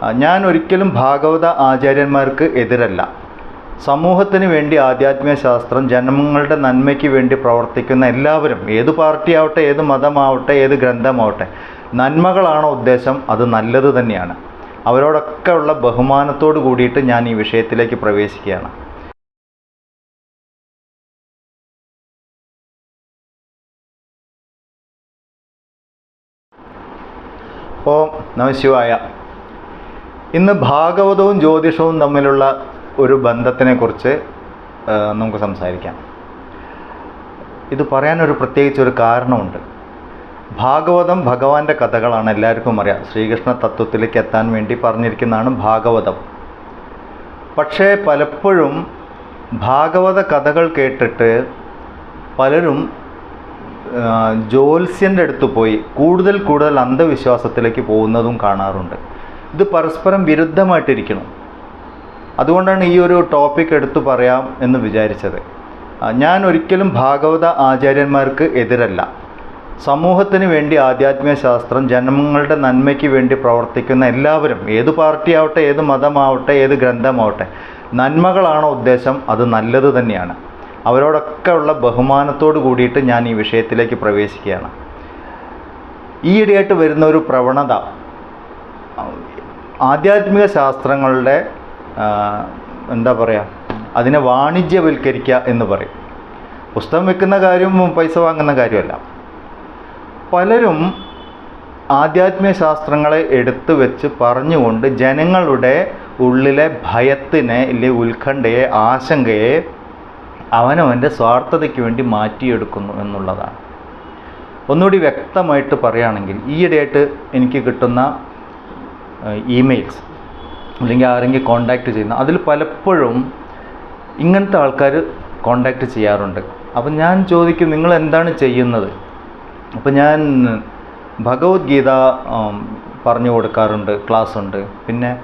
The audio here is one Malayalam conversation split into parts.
ഞാൻ ഒരിക്കലും ഭാഗവത ആചാര്യന്മാർക്ക് എതിരല്ല. സമൂഹത്തിന് വേണ്ടി ആധ്യാത്മിക ശാസ്ത്രം ജനങ്ങളുടെ നന്മയ്ക്ക് വേണ്ടി പ്രവർത്തിക്കുന്ന എല്ലാവരും ഏത് പാർട്ടിയാവട്ടെ ഏത് മതമാവട്ടെ ഏത് ഗ്രന്ഥമാവട്ടെ നന്മകളാണോ ഉദ്ദേശം അത് നല്ലത് തന്നെയാണ്. അവരോടൊക്കെ ഉള്ള ബഹുമാനത്തോട് കൂടിയിട്ട് ഞാൻ ഈ വിഷയത്തിലേക്ക് പ്രവേശിക്കുകയാണ്. നമ നമശിവായ ഇന്ന് ഭാഗവതവും ജ്യോതിഷവും തമ്മിലുള്ള ഒരു ബന്ധത്തിനെക്കുറിച്ച് നമുക്ക് സംസാരിക്കാം. ഇത് പറയാനൊരു പ്രത്യേകിച്ച് ഒരു കാരണമുണ്ട്. ഭാഗവതം ഭഗവാന്റെ കഥകളാണ് എല്ലാവർക്കും അറിയാം. ശ്രീകൃഷ്ണ തത്വത്തിലേക്ക് എത്താൻ വേണ്ടി പറഞ്ഞിരിക്കുന്നതാണ് ഭാഗവതം. പക്ഷേ പലപ്പോഴും ഭാഗവത കഥകൾ കേട്ടിട്ട് പലരും ജ്യോത്സ്യന്റെ അടുത്ത് പോയി കൂടുതൽ കൂടുതൽ അന്ധവിശ്വാസത്തിലേക്ക് പോകുന്നതും കാണാറുണ്ട്. ഇത് പരസ്പരം വിരുദ്ധമായിട്ടിരിക്കണം. അതുകൊണ്ടാണ് ഈ ഒരു ടോപ്പിക് എടുത്തു പറയാം എന്ന് വിചാരിച്ചത്. ഞാൻ ഒരിക്കലും ഭാഗവത ആചാര്യന്മാർക്ക് എതിരല്ല. സമൂഹത്തിന് വേണ്ടി ആധ്യാത്മിക ശാസ്ത്രം ജന്മങ്ങളുടെ നന്മയ്ക്ക് വേണ്ടി പ്രവർത്തിക്കുന്ന എല്ലാവരും ഏത് പാർട്ടി ആവട്ടെ ഏത് മതമാവട്ടെ ഏത് ഗ്രന്ഥമാവട്ടെ നന്മകളാണോ ഉദ്ദേശം അത് നല്ലത് തന്നെയാണ്. അവരോടൊക്കെ ഉള്ള ബഹുമാനത്തോട് കൂടിയിട്ട് ഞാൻ ഈ വിഷയത്തിലേക്ക് പ്രവേശിക്കുകയാണ്. ഈയിടെയായിട്ട് വരുന്ന ഒരു പ്രവണത ആധ്യാത്മിക ശാസ്ത്രങ്ങളുടെ എന്താ പറയുക അതിനെ വാണിജ്യവൽക്കരിക്കുക എന്ന് പറയും. പുസ്തകം വെക്കുന്ന കാര്യം പൈസ വാങ്ങുന്ന കാര്യമല്ല. പലരും ആധ്യാത്മിക ശാസ്ത്രങ്ങളെ എടുത്തു വെച്ച് പറഞ്ഞുകൊണ്ട് ജനങ്ങളുടെ ഉള്ളിലെ ഭയത്തിനെ ഇല്ലെ ഉത്കണ്ഠയെ ആശങ്കയെ അവനവന്റെ സ്വാർത്ഥതയ്ക്ക് വേണ്ടി മാറ്റിയെടുക്കുന്നു എന്നുള്ളതാണ്. ഒന്നുകൂടി വ്യക്തമായിട്ട് പറയുകയാണെങ്കിൽ ഈയിടെയായിട്ട് എനിക്ക് കിട്ടുന്ന ഇമെയിൽസ് അല്ലെങ്കിൽ ആരെങ്കിലും കോണ്ടാക്ട് ചെയ്യുന്ന അതിൽ പലപ്പോഴും ഇങ്ങനത്തെ ആൾക്കാർ കോണ്ടാക്ട് ചെയ്യാറുണ്ട്. അപ്പം ഞാൻ ചോദിക്കും നിങ്ങൾ എന്താണ് ചെയ്യുന്നത്? അപ്പം ഞാൻ ഭഗവത്ഗീത പറഞ്ഞു കൊടുക്കാറുണ്ട് ക്ലാസ് ഉണ്ട് പിന്നെ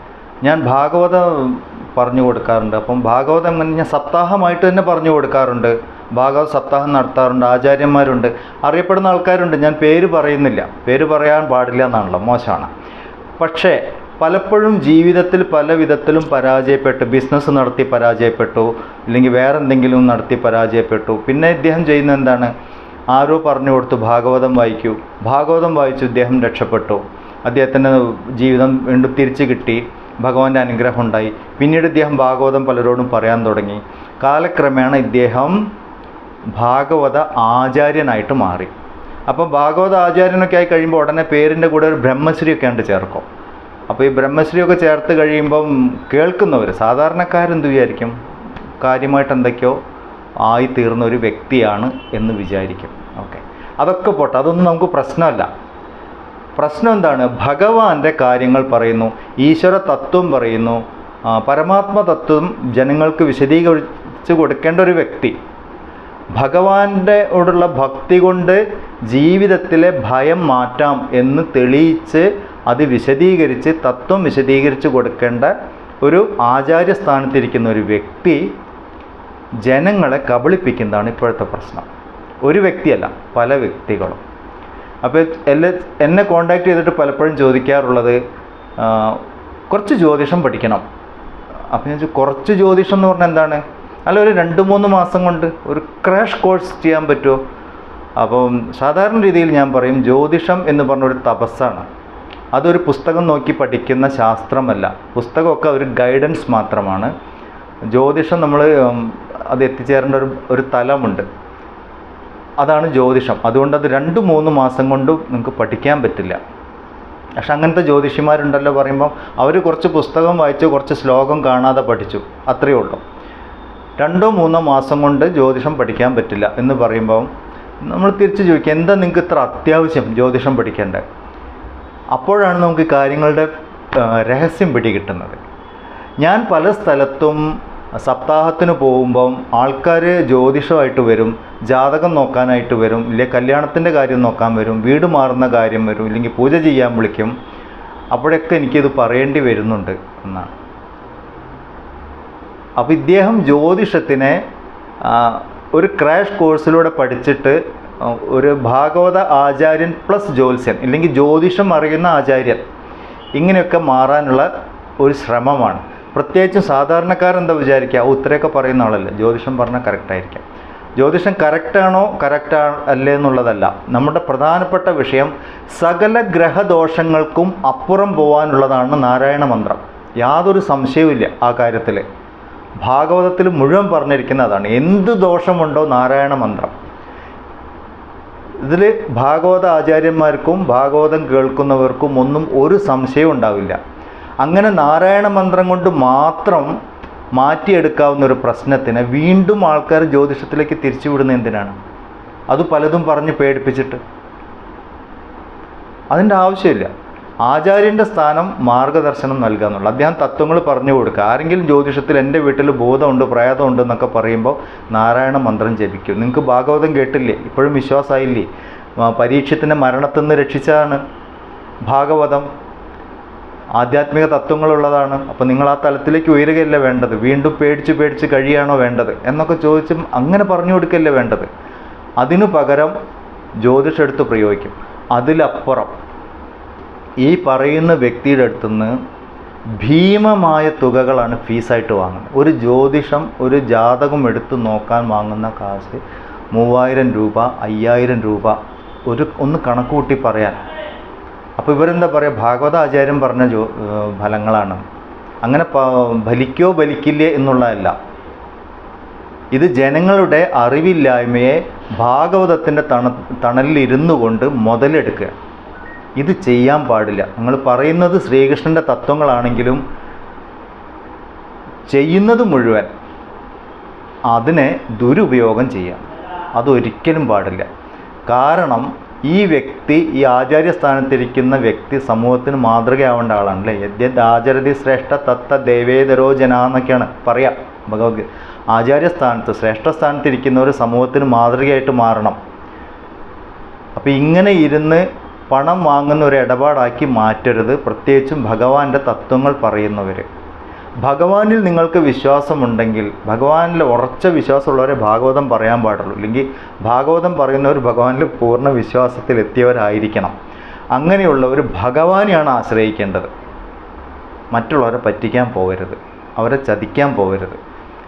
ഞാൻ ഭാഗവതം പറഞ്ഞു കൊടുക്കാറുണ്ട്. അപ്പം ഭാഗവതം ഞാൻ സപ്താഹമായിട്ട് തന്നെ പറഞ്ഞു കൊടുക്കാറുണ്ട്. ഭാഗവത സപ്താഹം നടത്താറുണ്ട് ആചാര്യന്മാരുണ്ട് അറിയപ്പെടുന്ന ആൾക്കാരുണ്ട്. ഞാൻ പേര് പറയുന്നില്ല. പേര് പറയാൻ പാടില്ല എന്നാണല്ലോ മോശമാണ്. പക്ഷേ പലപ്പോഴും ജീവിതത്തിൽ പല വിധത്തിലും പരാജയപ്പെട്ടു ബിസിനസ് നടത്തി പരാജയപ്പെട്ടു അല്ലെങ്കിൽ വേറെ എന്തെങ്കിലും നടത്തി പരാജയപ്പെട്ടു. പിന്നെ ഇദ്ദേഹം ചെയ്യുന്ന എന്താണ്? ആരോ പറഞ്ഞു കൊടുത്തു ഭാഗവതം വായിക്കൂ. ഭാഗവതം വായിച്ചു ഇദ്ദേഹം രക്ഷപ്പെട്ടു. അദ്ദേഹത്തിന്റെ ജീവിതം വീണ്ടും തിരിച്ചു കിട്ടി ഭഗവാന്റെ അനുഗ്രഹം ഉണ്ടായി. പിന്നീട് ഇദ്ദേഹം ഭാഗവതം പലരോടും പറയാൻ തുടങ്ങി. കാലക്രമേണ ഇദ്ദേഹം ഭാഗവത ആചാര്യനായിട്ട് മാറി. അപ്പോൾ ഭാഗവത ആചാര്യനൊക്കെ ആയി കഴിയുമ്പോൾ ഉടനെ പേരിന്റെ കൂടെ ഒരു ബ്രഹ്മശ്രീ ഒക്കെ ഉണ്ട് ചേർക്കും. അപ്പോൾ ഈ ബ്രഹ്മശ്രീ ഒക്കെ ചേർത്ത് കഴിയുമ്പം കേൾക്കുന്നവർ സാധാരണക്കാരെന്ത് വിചാരിക്കും? കാര്യമായിട്ട് എന്തൊക്കെയോ ആയി തീർന്ന ഒരു വ്യക്തിയാണ് എന്ന് വിചാരിക്കും. ഓക്കെ. അതൊക്കെ പോട്ടെ അതൊന്നും നമുക്ക് പ്രശ്നമല്ല. പ്രശ്നം എന്താണ്? ഭഗവാന്റെ കാര്യങ്ങൾ പറയുന്നു ഈശ്വര തത്വം പറയുന്നു പരമാത്മ തത്വം ജനങ്ങൾക്ക് വിശദീകരിച്ച് കൊടുക്കേണ്ട ഒരു വ്യക്തി. ഭഗവാന്റെ ഓടുള്ള ഭക്തി കൊണ്ട് ജീവിതത്തിലെ ഭയം മാറ്റാം എന്ന് തെളിയിച്ച് അത് വിശദീകരിച്ച് തത്വം വിശദീകരിച്ച് കൊടുക്കേണ്ട ഒരു ആചാര്യസ്ഥാനത്തിരിക്കുന്ന ഒരു വ്യക്തി ജനങ്ങളെ കബളിപ്പിക്കുന്നതാണ് ഇപ്പോഴത്തെ പ്രശ്നം. ഒരു വ്യക്തിയല്ല പല വ്യക്തികളും. അപ്പോൾ എന്നെ എന്നെ കോണ്ടാക്ട് ചെയ്തിട്ട് പലപ്പോഴും ചോദിക്കാറുള്ളത് കുറച്ച് ജ്യോതിഷം പഠിക്കണം. ചോദിച്ചു, കുറച്ച് ജ്യോതിഷം എന്ന് പറഞ്ഞാൽ എന്താണ്? അല്ല ഒരു രണ്ട് മൂന്ന് മാസം കൊണ്ട് ഒരു ക്രാഷ് കോഴ്സ് ചെയ്യാൻ പറ്റുമോ? അപ്പം സാധാരണ രീതിയിൽ ഞാൻ പറയും ജ്യോതിഷം എന്ന് പറഞ്ഞൊരു തപസ്സാണ്. അതൊരു പുസ്തകം നോക്കി പഠിക്കുന്ന ശാസ്ത്രമല്ല. പുസ്തകമൊക്കെ ഒരു ഗൈഡൻസ് മാത്രമാണ്. ജ്യോതിഷം നമ്മൾ അത് എത്തിച്ചേരേണ്ട ഒരു ഒരു തലമുണ്ട്. അതാണ് ജ്യോതിഷം. അതുകൊണ്ട് അത് രണ്ട് മൂന്ന് മാസം കൊണ്ട് നിങ്ങൾക്ക് പഠിക്കാൻ പറ്റില്ല. പക്ഷെ അങ്ങനത്തെ ജ്യോതിഷിമാരുണ്ടല്ലോ പറയുമ്പോൾ അവർ കുറച്ച് പുസ്തകം വായിച്ച് കുറച്ച് ശ്ലോകം കാണാതെ പഠിച്ചു. അത്രയേ ഉള്ളൂ. രണ്ടോ മൂന്നോ മാസം കൊണ്ട് ജ്യോതിഷം പഠിക്കാൻ പറ്റില്ല എന്ന് പറയുമ്പം നമ്മൾ തിരിച്ച് ചോദിക്കുക എന്താ നിങ്ങൾക്ക് ഇത്ര അത്യാവശ്യം ജ്യോതിഷം പഠിക്കേണ്ടത്? അപ്പോഴാണ് നമുക്ക് കാര്യങ്ങളുടെ രഹസ്യം പിടികിട്ടുന്നത്. ഞാൻ പല സ്ഥലത്തും സപ്താഹത്തിന് പോകുമ്പം ആൾക്കാർ ജ്യോതിഷമായിട്ട് വരും ജാതകം നോക്കാനായിട്ട് വരും ഇല്ലെ കല്യാണത്തിന്റെ കാര്യം നോക്കാൻ വരും വീട് മാറുന്ന കാര്യം വരും ഇല്ലെങ്കിൽ പൂജ ചെയ്യാൻ വിളിക്കും. അപ്പോഴൊക്കെ എനിക്കിത് പറയേണ്ടി വരുന്നുണ്ട് എന്നാണ്. അപ്പോൾ ഇദ്ദേഹം ജ്യോതിഷത്തിനെ ഒരു ക്രാഷ് കോഴ്സിലൂടെ പഠിച്ചിട്ട് ഒരു ഭാഗവത ആചാര്യൻ പ്ലസ് ജ്യോത്സ്യൻ ഇല്ലെങ്കിൽ ജ്യോതിഷം അറിയുന്ന ആചാര്യൻ ഇങ്ങനെയൊക്കെ മാറാനുള്ള ഒരു ശ്രമമാണ്. പ്രത്യേകിച്ചും സാധാരണക്കാരെന്താ വിചാരിക്കുക? ഉത്തരയൊക്കെ പറയുന്ന ആളല്ലേ? ജ്യോതിഷം പറഞ്ഞാൽ കറക്റ്റായിരിക്കാം ജ്യോതിഷം കറക്റ്റാണോ കറക്റ്റാ അല്ലേ എന്നുള്ളതല്ല. നമ്മുടെ പ്രധാനപ്പെട്ട വിഷയം സകല ഗ്രഹദോഷങ്ങൾക്കും അപ്പുറം പോകാനുള്ളതാണ് നാരായണ മന്ത്രം. യാതൊരു സംശയവുമില്ല ആ കാര്യത്തിൽ ഭാഗവതത്തിൽ മുഴുവൻ പറഞ്ഞിരിക്കുന്ന അതാണ് എന്ത് ദോഷമുണ്ടോ നാരായണ മന്ത്രം. ഇതിൽ ഭാഗവത ആചാര്യന്മാർക്കും ഭാഗവതം കേൾക്കുന്നവർക്കും ഒന്നും ഒരു സംശയവും ഉണ്ടാവില്ല. അങ്ങനെ നാരായണ മന്ത്രം കൊണ്ട് മാത്രം മാറ്റിയെടുക്കാവുന്ന ഒരു പ്രശ്നത്തിന് വീണ്ടും ആൾക്കാർ ജ്യോതിഷത്തിലേക്ക് തിരിച്ചുവിടുന്ന എന്തിനാണ്? അത് പലതും പറഞ്ഞ് പേടിപ്പിച്ചിട്ട്. അതിന്റെ ആവശ്യമില്ല. ആചാര്യന്റെ സ്ഥാനം മാർഗദർശനം നൽകുക എന്നുള്ളത് അദ്ദേഹം തത്വങ്ങൾ പറഞ്ഞു കൊടുക്കുക. ആരെങ്കിലും ജ്യോതിഷത്തിൽ എന്റെ വീട്ടിൽ ബോധമുണ്ട് പ്രേതമുണ്ട് എന്നൊക്കെ പറയുമ്പോൾ നാരായണ മന്ത്രം ജപിക്കും. നിങ്ങൾക്ക് ഭാഗവതം കേട്ടില്ലേ? ഇപ്പോഴും വിശ്വാസമായില്ലേ? പരീക്ഷത്തിന്റെ മരണത്തിൽ നിന്ന് രക്ഷിച്ചതാണ് ഭാഗവതം. ആധ്യാത്മിക തത്വങ്ങളുള്ളതാണ്. അപ്പോൾ നിങ്ങൾ ആ തലത്തിലേക്ക് ഉയരുകയല്ല വേണ്ടത്? വീണ്ടും പേടിച്ച് പേടിച്ച് കഴിയാണോ വേണ്ടത്? എന്നൊക്കെ ചോദിച്ചും അങ്ങനെ പറഞ്ഞു കൊടുക്കല്ലേ വേണ്ടത്? അതിനു പകരം ജ്യോതിഷെടുത്ത് പ്രയോഗിക്കും. അതിലപ്പുറം ഈ പറയുന്ന വ്യക്തിയുടെ അടുത്തുനിന്ന് ഭീമമായ തുകകളാണ് ഫീസായിട്ട് വാങ്ങുന്നത്. ഒരു ജ്യോതിഷം ഒരു ജാതകം എടുത്ത് നോക്കാൻ വാങ്ങുന്ന കാശ് മൂവായിരം രൂപ അയ്യായിരം രൂപ ഒരു ഒന്ന് കണക്കുകൂട്ടി പറയാൻ. അപ്പോൾ ഇവരെന്താ പറയുക ഭാഗവത ആചാര്യം പറഞ്ഞ ജോ ഫലങ്ങളാണ്. അങ്ങനെ ഫലിക്കോ ഫലിക്കില്ലേ എന്നുള്ളതല്ല. ഇത് ജനങ്ങളുടെ അറിവില്ലായ്മയെ ഭാഗവതത്തിന്റെ തണ തണലിൽ ഇരുന്നു കൊണ്ട് മുതലെടുക്കുക. ഇത് ചെയ്യാൻ പാടില്ല. നിങ്ങൾ പറയുന്നത് ശ്രീകൃഷ്ണന്റെ തത്വങ്ങളാണെങ്കിലും ചെയ്യുന്നത് മുഴുവൻ അതിനെ ദുരുപയോഗം ചെയ്യാം. അതൊരിക്കലും പാടില്ല. കാരണം ഈ വ്യക്തി ഈ ആചാര്യസ്ഥാനത്തിരിക്കുന്ന വ്യക്തി സമൂഹത്തിന് മാതൃകയാവേണ്ട ആളാണ് അല്ലേ? യദ്യത് ആചരതി ശ്രേഷ്ഠ തത്ത ദേവേതരോ ജന എന്നൊക്കെയാണ് പറയാം ഭഗവത്. ആചാര്യസ്ഥാനത്ത് ശ്രേഷ്ഠസ്ഥാനത്തിരിക്കുന്നവർ സമൂഹത്തിന് മാതൃകയായിട്ട് മാറണം. അപ്പോൾ ഇങ്ങനെ ഇരുന്ന് പണം വാങ്ങുന്ന ഒരു ഇടപാടാക്കി മാറ്റരുത്. പ്രത്യേകിച്ചും ഭഗവാന്റെ തത്വങ്ങൾ പറയുന്നവർ ഭഗവാനിൽ നിങ്ങൾക്ക് വിശ്വാസമുണ്ടെങ്കിൽ ഭഗവാനിൽ ഉറച്ച വിശ്വാസമുള്ളവരെ ഭാഗവതം പറയാൻ പാടുള്ളൂ. അല്ലെങ്കിൽ ഭാഗവതം പറയുന്നവർ ഭഗവാനിൽ പൂർണ വിശ്വാസത്തിൽ എത്തിയവരായിരിക്കണം. അങ്ങനെയുള്ളവർ ഭഗവാനെയാണ് ആശ്രയിക്കേണ്ടത്. മറ്റുള്ളവരെ പറ്റിക്കാൻ പോകരുത്. അവരെ ചതിക്കാൻ പോകരുത്.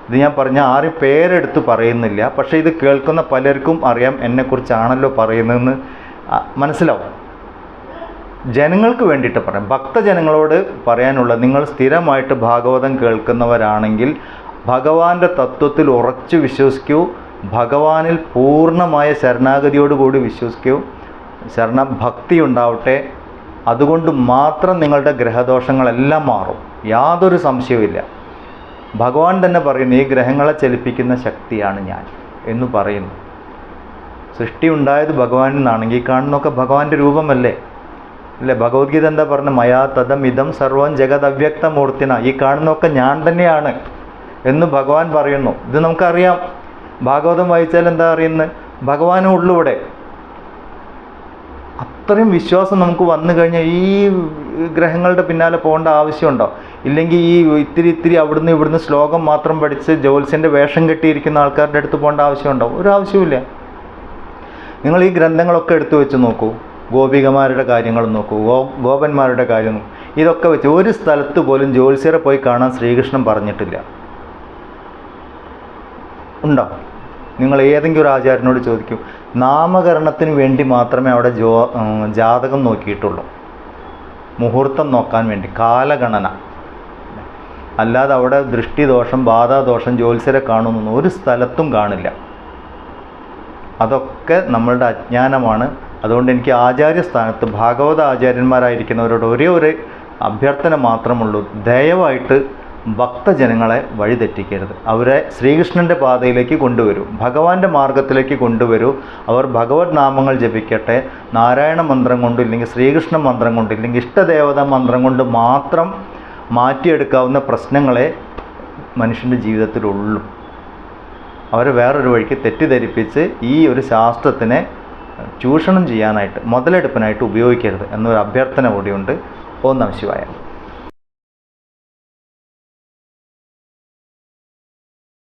ഇത് ഞാൻ പറഞ്ഞ ആരും പേരെടുത്ത് പറയുന്നില്ല. പക്ഷേ ഇത് കേൾക്കുന്ന പലർക്കും അറിയാം എന്നെക്കുറിച്ചാണല്ലോ പറയുന്നതെന്ന് മനസ്സിലാവും. ജനങ്ങൾക്ക് വേണ്ടിയിട്ട് പറയാം. ഭക്തജനങ്ങളോട് പറയാനുള്ള നിങ്ങൾ സ്ഥിരമായിട്ട് ഭാഗവതം കേൾക്കുന്നവരാണെങ്കിൽ ഭഗവാന്റെ തത്വത്തിൽ ഉറച്ചു വിശ്വസിക്കൂ. ഭഗവാനിൽ പൂർണമായ ശരണാഗതിയോടുകൂടി വിശ്വസിക്കൂ. ശരണ ഭക്തി ഉണ്ടാവട്ടെ. അതുകൊണ്ട് മാത്രം നിങ്ങളുടെ ഗ്രഹദോഷങ്ങളെല്ലാം മാറും. യാതൊരു സംശയവുമില്ല. ഭഗവാൻ തന്നെ പറയുന്നു ഈ ഗ്രഹങ്ങളെ ചലിപ്പിക്കുന്ന ശക്തിയാണ് ഞാൻ എന്ന് പറയുന്നു. സൃഷ്ടി ഉണ്ടായത് ഭഗവാനിൽ നിന്നാണെങ്കിൽ കാണുന്നൊക്കെ ഭഗവാന്റെ രൂപമല്ലേ? അല്ലേ ഭഗവത്ഗീത എന്താ പറഞ്ഞത് മയാ തദം ഇതം സർവം ജഗത് അവ്യക്തമൂർത്തിന ഈ കാണുന്നതൊക്കെ ഞാൻ തന്നെയാണ് എന്ന് ഭഗവാൻ പറയുന്നു. ഇത് നമുക്കറിയാം. ഭാഗവതം വായിച്ചാൽ എന്താ അറിയുന്നത്? ഭഗവാനും ഉള്ളു ഇവിടെ. അത്രയും വിശ്വാസം നമുക്ക് വന്നു കഴിഞ്ഞാൽ ഈ ഗ്രഹങ്ങളുടെ പിന്നാലെ പോകേണ്ട ആവശ്യമുണ്ടോ? ഇല്ലെങ്കിൽ ഈ ഇത്തിരി ഇത്തിരി അവിടുന്ന് ഇവിടുന്ന് ശ്ലോകം മാത്രം പഠിച്ച് ജോത്സ്യന്റെ വേഷം കെട്ടിയിരിക്കുന്ന ആൾക്കാരുടെ അടുത്ത് പോകേണ്ട ആവശ്യമുണ്ടോ? ഒരു ആവശ്യവുമില്ല. നിങ്ങൾ ഈ ഗ്രന്ഥങ്ങളൊക്കെ എടുത്തു വെച്ച് നോക്കൂ. ഗോപികമാരുടെ കാര്യങ്ങൾ നോക്കൂ. ഗോ ഗോപന്മാരുടെ കാര്യം ഇതൊക്കെ വെച്ച് ഒരു സ്ഥലത്ത് പോലും ജ്യോത്സ്യരെ പോയി കാണാൻ ശ്രീകൃഷ്ണൻ പറഞ്ഞിട്ടില്ല. ഉണ്ടോ? നിങ്ങൾ ഏതെങ്കിലും ഒരു ആചാര്യനോട് ചോദിക്കും നാമകരണത്തിന് വേണ്ടി മാത്രമേ അവിടെ ജോ ജാതകം നോക്കിയിട്ടുള്ളൂ. മുഹൂർത്തം നോക്കാൻ വേണ്ടി കാലഗണന. അല്ലാതെ അവിടെ ദൃഷ്ടിദോഷം ബാധാദോഷം ജ്യോത്സ്യരെ കാണുന്നു ഒരു സ്ഥലത്തും കാണില്ല. അതൊക്കെ നമ്മളുടെ അജ്ഞാനമാണ്. അതുകൊണ്ട് എനിക്ക് ആചാര്യസ്ഥാനത്ത് ഭാഗവത ആചാര്യന്മാരായിരിക്കുന്നവരോട് ഒരേ ഒരു അഭ്യർത്ഥന മാത്രമുള്ളൂ. ദയവായിട്ട് ഭക്തജനങ്ങളെ വഴിതെറ്റിക്കരുത്. അവരെ ശ്രീകൃഷ്ണന്റെ പാതയിലേക്ക് കൊണ്ടുവരൂ. ഭഗവാന്റെ മാർഗത്തിലേക്ക് കൊണ്ടുവരൂ. അവർ ഭഗവത് നാമങ്ങൾ ജപിക്കട്ടെ. നാരായണ മന്ത്രം കൊണ്ട് ഇല്ലെങ്കിൽ ശ്രീകൃഷ്ണ മന്ത്രം കൊണ്ട് ഇല്ലെങ്കിൽ ഇഷ്ടദേവത മന്ത്രം കൊണ്ട് മാത്രം മാറ്റിയെടുക്കാവുന്ന പ്രശ്നങ്ങളെ മനുഷ്യന്റെ ജീവിതത്തിലുള്ളൂ. അവരെ വേറൊരു വഴിക്ക് തെറ്റിദ്ധരിപ്പിച്ച് ഈ ഒരു ശാസ്ത്രത്തിനെ ചൂഷണം ചെയ്യാനായിട്ട് മുതലെടുപ്പിനായിട്ട് ഉപയോഗിക്കരുത് എന്നൊരു അഭ്യർത്ഥന കൂടിയുണ്ട്. ഓം നമ ശിവായ.